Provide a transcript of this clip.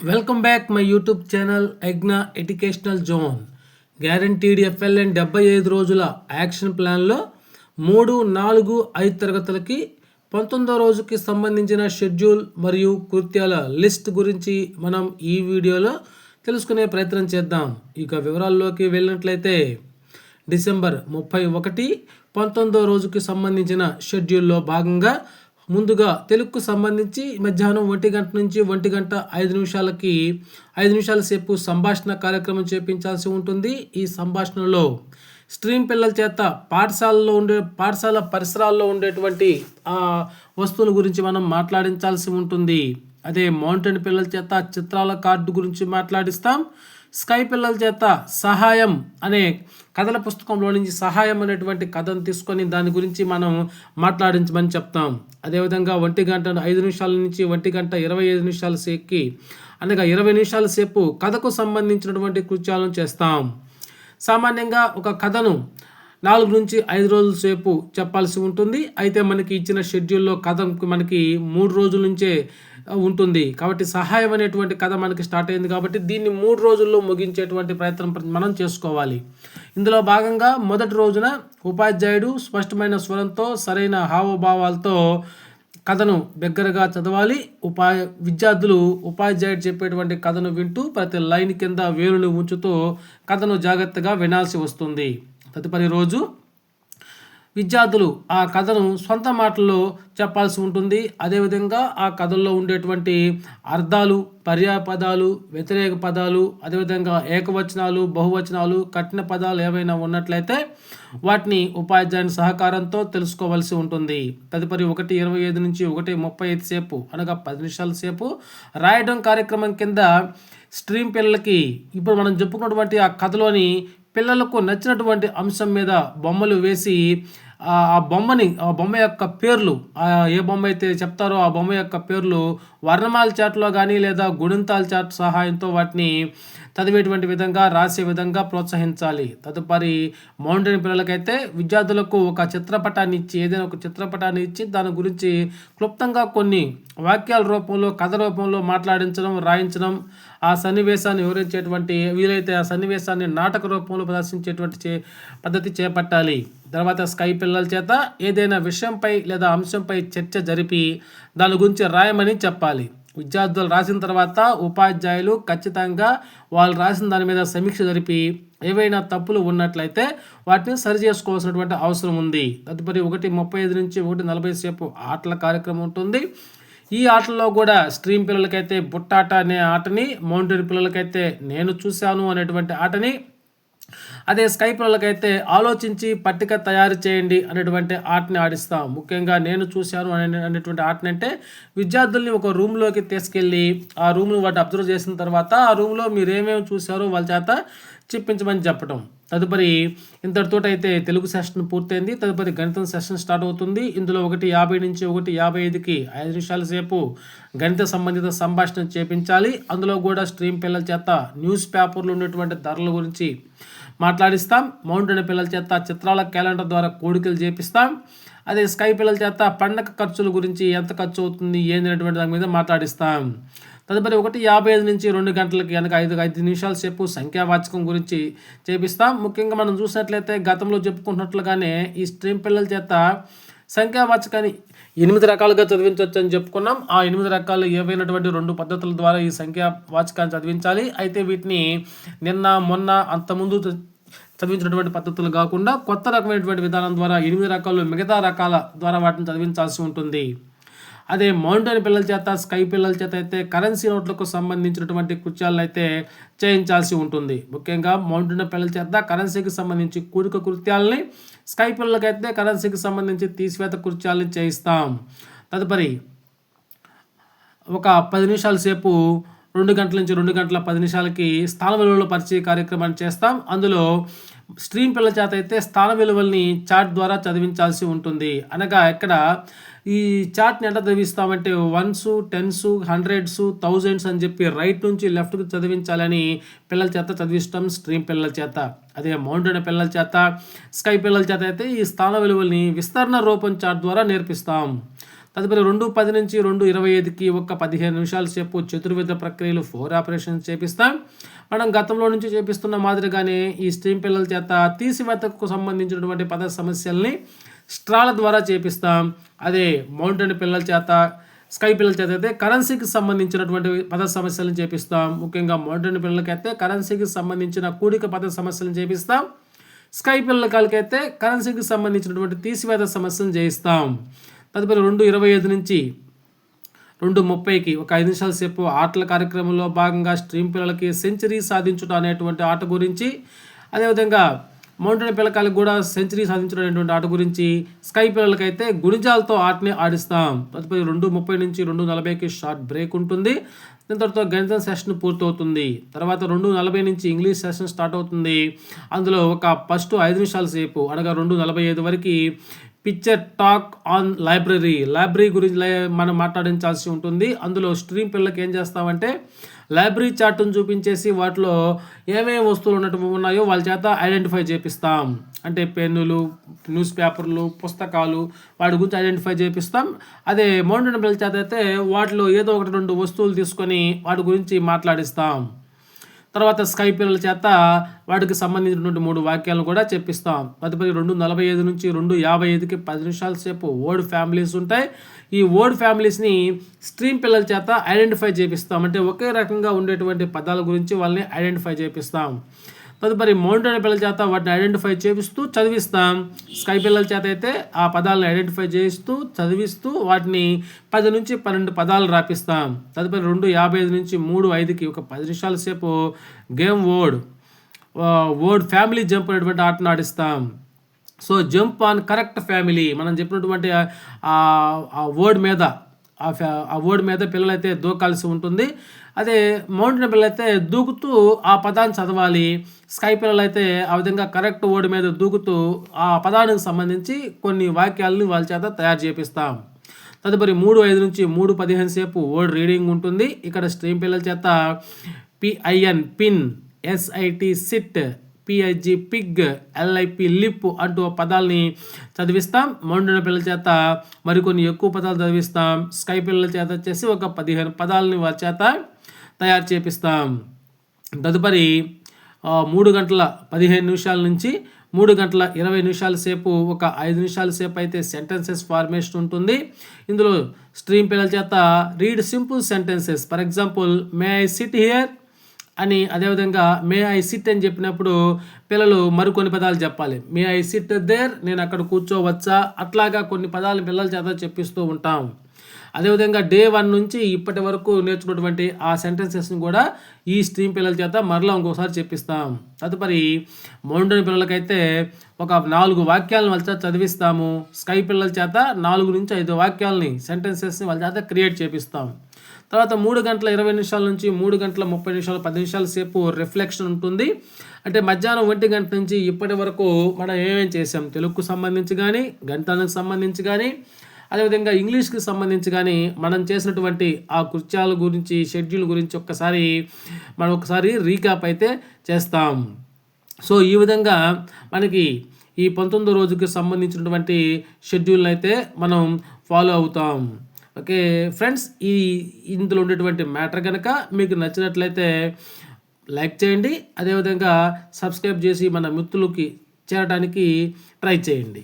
Welcome back my YouTube channel ఎగ్నా educational zone guaranteed FLN డెబ్బై ఐదు రోజుల యాక్షన్ ప్లాన్లో మూడు నాలుగు ఐదు తరగతులకి పంతొమ్మిదో రోజుకి సంబంధించిన షెడ్యూల్ మరియు కృత్యాల లిస్ట్ గురించి మనం ఈ వీడియోలో తెలుసుకునే ప్రయత్నం చేద్దాం. ఇక వివరాల్లోకి వెళ్ళినట్లయితే డిసెంబర్ ముప్పై ఒకటి పంతొమ్మిదో రోజుకి సంబంధించిన షెడ్యూల్లో భాగంగా ముందుగా తెలుగుకు సంబంధించి మధ్యాహ్నం ఒంటి గంట నుంచి ఒంటి గంట ఐదు నిమిషాలకి ఐదు నిమిషాల సేపు సంభాషణ కార్యక్రమం చేపించాల్సి ఉంటుంది. ఈ సంభాషణలో స్ట్రీమ్ పిల్లల చేత పాఠశాలలో ఉండే పాఠశాల పరిసరాల్లో ఉండేటువంటి ఆ వస్తువుల గురించి మనం మాట్లాడించాల్సి ఉంటుంది. అదే మౌంటైన్ పిల్లల చేత చిత్రాల కార్డు గురించి మాట్లాడిస్తాం. స్కై పిల్లల చేత సహాయం అనే కథల పుస్తకంలో నుంచి సహాయం అనేటువంటి కథను తీసుకొని దాని గురించి మనం మాట్లాడించమని చెప్తాం. అదేవిధంగా ఒంటి గంట ఐదు నిమిషాల నుంచి ఒంటి గంట ఇరవై ఐదు నిమిషాల సేపుకి అనగా ఇరవై నిమిషాల సేపు కథకు సంబంధించినటువంటి కృత్యాలను చేస్తాం. సామాన్యంగా ఒక కథను నాలుగు నుంచి ఐదు రోజుల సేపు చెప్పాల్సి ఉంటుంది. అయితే మనకి ఇచ్చిన షెడ్యూల్లో కథ మనకి మూడు రోజుల నుంచే ఉంటుంది. కాబట్టి సహాయం అనేటువంటి కథ మనకి స్టార్ట్ అయింది కాబట్టి దీన్ని మూడు రోజుల్లో ముగించేటువంటి ప్రయత్నం మనం చేసుకోవాలి. ఇందులో భాగంగా మొదటి రోజున ఉపాధ్యాయుడు స్పష్టమైన స్వరంతో సరైన హావభావాలతో కథను దగ్గరగా చదవాలి. ఉపా విద్యార్థులు ఉపాధ్యాయుడు చెప్పేటువంటి కథను వింటూ ప్రతి లైన్ కింద వేలుని ఉంచుతూ కథను జాగ్రత్తగా వినాల్సి వస్తుంది. తదుపరి రోజు విద్యార్థులు ఆ కథను సొంత మాటల్లో చెప్పాల్సి ఉంటుంది. అదేవిధంగా ఆ కథల్లో ఉండేటువంటి అర్థాలు పర్యాపదాలు వ్యతిరేక పదాలు అదేవిధంగా ఏకవచనాలు బహువచనాలు కఠిన పదాలు ఏవైనా ఉన్నట్లయితే వాటిని ఉపాధ్యాయుని సహకారంతో తెలుసుకోవాల్సి ఉంటుంది. తదుపరి ఒకటి ఇరవై ఐదు నుంచి ఒకటి ముప్పై ఐదు సేపు అనగా పది నిమిషాల సేపు రాయడం కార్యక్రమం కింద స్ట్రీమ్ పిల్లలకి ఇప్పుడు మనం చెప్పుకున్నటువంటి ఆ కథలోని పిల్లలకు నచ్చినటువంటి అంశం మీద బొమ్మలు వేసి ఆ బొమ్మని ఆ బొమ్మ యొక్క పేర్లు ఏ బొమ్మ అయితే చెప్తారో ఆ బొమ్మ యొక్క పేర్లు వర్ణమాల చాట్లో కానీ లేదా గుణింతాల చాట్ సహాయంతో వాటిని చదివేటువంటి విధంగా రాసే విధంగా ప్రోత్సహించాలి. తదుపరి మౌంటైన్ పిల్లలకైతే విద్యార్థులకు ఒక చిత్రపటాన్ని ఇచ్చి ఏదైనా ఒక చిత్రపటాన్ని ఇచ్చి దాని గురించి క్లుప్తంగా కొన్ని వాక్యాల రూపంలో కథ రూపంలో మాట్లాడించడం రాయించడం ఆ సన్నివేశాన్ని వివరించేటువంటి వీలైతే ఆ సన్నివేశాన్ని నాటక రూపంలో ప్రదర్శించేటువంటి చే పద్ధతి చేపట్టాలి. తర్వాత స్కై పిల్లల చేత ఏదైనా విషయంపై లేదా అంశంపై చర్చ జరిపి దాని గురించి రాయమని చెప్పాలి. విద్యార్థులు రాసిన తర్వాత ఉపాధ్యాయులు ఖచ్చితంగా వాళ్ళు రాసిన దాని మీద సమీక్ష జరిపి ఏవైనా తప్పులు ఉన్నట్లయితే వాటిని సరి చేసుకోవాల్సినటువంటి అవసరం ఉంది. తదుపరి ఒకటి ముప్పై ఐదు నుంచి ఒకటి నలభై సేపు ఆటల కార్యక్రమం ఉంటుంది. ఈ ఆటల్లో కూడా స్ట్రీమ్ పిల్లలకైతే బుట్టాట అనే ఆటని మౌంటైన్ పిల్లలకైతే నేను చూశాను అనేటువంటి ఆటని అదే స్కై పిల్లలకైతే ఆలోచించి పట్టిక తయారు చేయండి అనేటువంటి ఆటని ఆడిస్తాం. ముఖ్యంగా నేను చూశాను అనే అనేటువంటి ఆటని అంటే విద్యార్థుల్ని ఒక రూమ్లోకి తీసుకెళ్ళి ఆ రూమ్ను వాటి అబ్జర్వ్ చేసిన తర్వాత ఆ రూమ్లో మీరు ఏమేమి చూశారో వాళ్ళ చేత చెప్పించమని చెప్పడం తదుపరి ఇంతటితో అయితే తెలుగు సెషన్ పూర్తయింది. తదుపరి గణితం సెషన్ స్టార్ట్ అవుతుంది. ఇందులో ఒకటి యాభై నుంచి ఒకటి యాభై ఐదుకి ఐదు నిమిషాల సేపు గణిత సంబంధిత సంభాషణ చేపించాలి. అందులో కూడా స్ట్రీమ్ పిల్లల చేత న్యూస్ పేపర్లు ఉన్నటువంటి ధరల గురించి మాట్లాడిస్తాం. మౌంటైన్ పిల్లల చేత చిత్రాల క్యాలెండర్ ద్వారా కోడికలు చేపిస్తాం. అదే స్కై పిల్లల చేత పండగ ఖర్చుల గురించి ఎంత ఖర్చు అవుతుంది ఏంది అనేటువంటి దాని మీద మాట్లాడిస్తాం. తదుపరి ఒకటి యాభై ఐదు నుంచి రెండు గంటలకి కనుక ఐదు ఐదు నిమిషాల సేపు సంఖ్యావాచకం గురించి చేపిస్తాం. ముఖ్యంగా మనం చూసినట్లయితే గతంలో చెప్పుకుంటున్నట్లుగానే ఈ స్ట్రీమ్ పిల్లల చేత సంఖ్యావాచకాన్ని ఎనిమిది రకాలుగా చదివించవచ్చు అని చెప్పుకున్నాం. ఆ ఎనిమిది రకాలు ఏవైనటువంటి రెండు పద్ధతుల ద్వారా ఈ సంఖ్యా వాచకాన్ని చదివించాలి. అయితే వీటిని నిన్న మొన్న అంతకుముందు చదివించినటువంటి పద్ధతులు కాకుండా కొత్త రకమైనటువంటి విధానం ద్వారా ఎనిమిది రకాలు మిగతా రకాల ద్వారా వాటిని చదివించాల్సి ఉంటుంది. అదే మౌంటైన్ పిల్లల చేత స్కై పిల్లల చేత అయితే కరెన్సీ నోట్లకు సంబంధించినటువంటి కృత్యాలను అయితే చేయించాల్సి ఉంటుంది. ముఖ్యంగా మౌంటైన్ పిల్లల చేత కరెన్సీకి సంబంధించి కూడిక కృత్యాలని స్కై పిల్లలకైతే కరెన్సీకి సంబంధించి తీసివేత కృత్యాలని చేయిస్తాం. తదుపరి ఒక పది నిమిషాల సేపు రెండు గంటల నుంచి రెండు గంటల పది నిమిషాలకి స్థాన విలువలు పరిచయ కార్యక్రమాన్ని చేస్తాం. అందులో స్ట్రీమ్ పిల్లల చేత అయితే స్థాన విలువల్ని చార్ట్ ద్వారా చదివించాల్సి ఉంటుంది. అనగా ఇక్కడ ఈ చార్ట్ని ఎంత చదివిస్తామంటే వన్స్ టెన్స్ హండ్రెడ్స్ థౌజండ్స్ అని చెప్పి రైట్ నుంచి లెఫ్ట్కి చదివించాలని పిల్లల చేత చదివిస్తాం స్ట్రీమ్ పిల్లల చేత. అదే మౌంటైన్ పిల్లల చేత స్కై పిల్లల చేత అయితే ఈ స్థాన విలువల్ని విస్తరణ రూపం చార్ట్ ద్వారా నేర్పిస్తాం. తదుపరి రెండు పది నుంచి రెండు ఇరవై ఐదుకి ఒక పదిహేను నిమిషాల సేపు చతుర్విధ ప్రక్రియలు ఫోర్ ఆపరేషన్ చేపిస్తాం. మనం గతంలో నుంచి చేపిస్తున్న మాదిరిగానే ఈ స్ట్రీమ్ పిల్లల చేత తీసివేతకు సంబంధించినటువంటి పద సమస్యల్ని స్ట్రాల ద్వారా చేపిస్తాం. అదే మౌంటైన్ పిల్లల చేత స్కై పిల్లల చేత అయితే కరెన్సీకి సంబంధించినటువంటి పద సమస్యలను చేపిస్తాం. ముఖ్యంగా మౌంటైన్ పిల్లలకైతే కరెన్సీకి సంబంధించిన కూడిక పద సమస్యలను చేపిస్తాం. స్కై పిల్లలకైతే కరెన్సీకి సంబంధించినటువంటి తీసివేత సమస్యలను చేయిస్తాం. తదుపరి రెండు ఇరవై ఐదు నుంచి రెండు ముప్పైకి ఒక ఐదు నిమిషాల సేపు ఆటల కార్యక్రమంలో భాగంగా స్ట్రీమ్ పిల్లలకి సెంచరీ సాధించుట అనేటువంటి ఆట గురించి అదేవిధంగా మౌంటైన్ పిల్లకాయలకు కూడా సెంచరీ సాధించడం అనేటువంటి ఆట గురించి స్కై పిల్లలకైతే గుణిజాలతో ఆటని ఆడిస్తాం. తదుపరి రెండు ముప్పై నుంచి రెండు నలభైకి షార్ట్ బ్రేక్ ఉంటుంది. దాని తర్వాత గణితం సెషన్ పూర్తవుతుంది. తర్వాత రెండు నలభై నుంచి ఇంగ్లీష్ సెషన్ స్టార్ట్ అవుతుంది. అందులో ఒక ఫస్ట్ ఐదు నిమిషాల సేపు అనగా రెండు నలభై ఐదు వరకు picture talk on library. Library గురించి మనం మాట్లాడించాల్సి ఉంటుంది. అందులో స్ట్రీమ్ పిల్లలకి ఏం చేస్తామంటే లైబ్రరీ చార్ట్ను చూపించేసి వాటిలో ఏమేమి వస్తువులు ఉన్నట్టు ఉన్నాయో వాళ్ళ చేత ఐడెంటిఫై చేపిస్తాం. అంటే పెన్నులు న్యూస్ పేపర్లు పుస్తకాలు వాటి గురించి ఐడెంటిఫై చేపిస్తాం. అదే మౌంటైన్ పిల్లల చేత అయితే వాటిలో ఏదో ఒకటి రెండు వస్తువులు తీసుకొని వాటి గురించి మాట్లాడిస్తాం. తర్వాత స్కై పిల్లల చేత వాటికి సంబంధించినటువంటి మూడు వాక్యాలను కూడా చెప్పిస్తాం. తదుపరి రెండు నలభై ఐదు నుంచి రెండు యాభై ఐదుకి పది నిమిషాల సేపు ఓల్డ్ ఫ్యామిలీస్ ఉంటాయి. ఈ ఓల్డ్ ఫ్యామిలీస్ని స్ట్రీమ్ పిల్లల చేత ఐడెంటిఫై చేపిస్తాం. అంటే ఒకే రకంగా ఉండేటువంటి పదాల గురించి వాళ్ళని ఐడెంటిఫై చేపిస్తాం. తదుపరి మౌంటైన్ పిల్లల చేత వాటిని ఐడెంటిఫై చేపిస్తూ చదివిస్తాం. స్కై పిల్లల చేత అయితే ఆ పదాలను ఐడెంటిఫై చేస్తూ చదివిస్తూ వాటిని పది నుంచి పన్నెండు పదాలు రాపిస్తాం. తదుపరి రెండు యాభై ఐదు నుంచి మూడు ఐదుకి ఒక పది నిమిషాల సేపు game word word family jump అనేటువంటి ఆటను ఆడిస్తాం. So jump on correct family మనం చెప్పినటువంటి ఆ- ఆ వర్డ్ మీద ఆ ఫ్యా ఆ వర్డ్ మీద పిల్లలైతే దూకాల్సి ఉంటుంది. అదే మౌంటైన్ పిల్లలైతే దూకుతూ ఆ పదాన్ని చదవాలి. స్కై పిల్లలైతే ఆ విధంగా కరెక్ట్ ఓడి మీద దూకుతూ ఆ పదానికి సంబంధించి కొన్ని వాక్యాలను వాళ్ళ చేత తయారు చేపిస్తాం. తదుపరి మూడు ఐదు నుంచి మూడు పదిహేను సేపు ఓడ్ రీడింగ్ ఉంటుంది. ఇక్కడ స్ట్రీమ్ పిల్లల చేత P I N pin S I T sit P I G pig L I P lip అంటూ పదాలని చదివిస్తాం. మౌండైన పిల్లల చేత మరికొన్ని ఎక్కువ పదాలు చదివిస్తాం. స్కై పిల్లల చేత వచ్చేసి ఒక పదిహేను పదాలని వారి చేత తయారు చేపిస్తాం. తదుపరి మూడు గంటల పదిహేను నిమిషాల నుంచి మూడు గంటల ఇరవై నిమిషాల సేపు ఒక ఐదు నిమిషాల సేపు అయితే సెంటెన్సెస్ ఫార్మేషన్ ఉంటుంది. ఇందులో స్ట్రీమ్ పిల్లల చేత read simple sentences. For example may I sit here? అని అదేవిధంగా మే ఐ సిట్ అని చెప్పినప్పుడు పిల్లలు మరికొన్ని పదాలు చెప్పాలి. మే ఐ సిట్ దేర్ నేను అక్కడ కూర్చోవచ్చా? అట్లాగా కొన్ని పదాలు పిల్లల చేత చెప్పిస్తూ ఉంటాం. అదేవిధంగా డే వన్ నుంచి ఇప్పటి వరకు నేర్చుకున్నటువంటి ఆ సెంటెన్సెస్ని కూడా ఈ స్ట్రీమ్ పిల్లల చేత మరలా ఇంకోసారి చెప్పిస్తాం. తదుపరి మౌంటైన్ పిల్లలకైతే ఒక నాలుగు వాక్యాలను వాళ్ళ చేత చదివిస్తాము. స్కై పిల్లల చేత నాలుగు నుంచి ఐదు వాక్యాలని సెంటెన్సెస్ని వాళ్ళ చేత క్రియేట్ చేపిస్తాం. తర్వాత మూడు గంటల ఇరవై నిమిషాల నుంచి మూడు గంటల ముప్పై నిమిషాలు పది నిమిషాల సేపు రిఫ్లెక్షన్ ఉంటుంది. అంటే మధ్యాహ్నం ఒంటి గంట నుంచి ఇప్పటి వరకు మనం ఏమేం చేసాం తెలుగుకు సంబంధించి కానీ గణితానికి సంబంధించి కానీ అదేవిధంగా ఇంగ్లీష్కి సంబంధించి కానీ మనం చేసినటువంటి ఆ కృత్యాల గురించి షెడ్యూల్ గురించి ఒక్కసారి మనం ఒకసారి రీక్యాప్ అయితే చేస్తాం. సో ఈ విధంగా మనకి ఈ పంతొమ్మిదో రోజుకి సంబంధించినటువంటి షెడ్యూల్ని అయితే మనం ఫాలో అవుతాం. ఓకే ఫ్రెండ్స్ ఈ ఇందులో ఉండేటువంటి మ్యాటర్ కనుక మీకు నచ్చినట్లయితే లైక్ చేయండి. అదేవిధంగా సబ్స్క్రైబ్ చేసి మన మిత్రులకి చేరడానికి ట్రై చేయండి.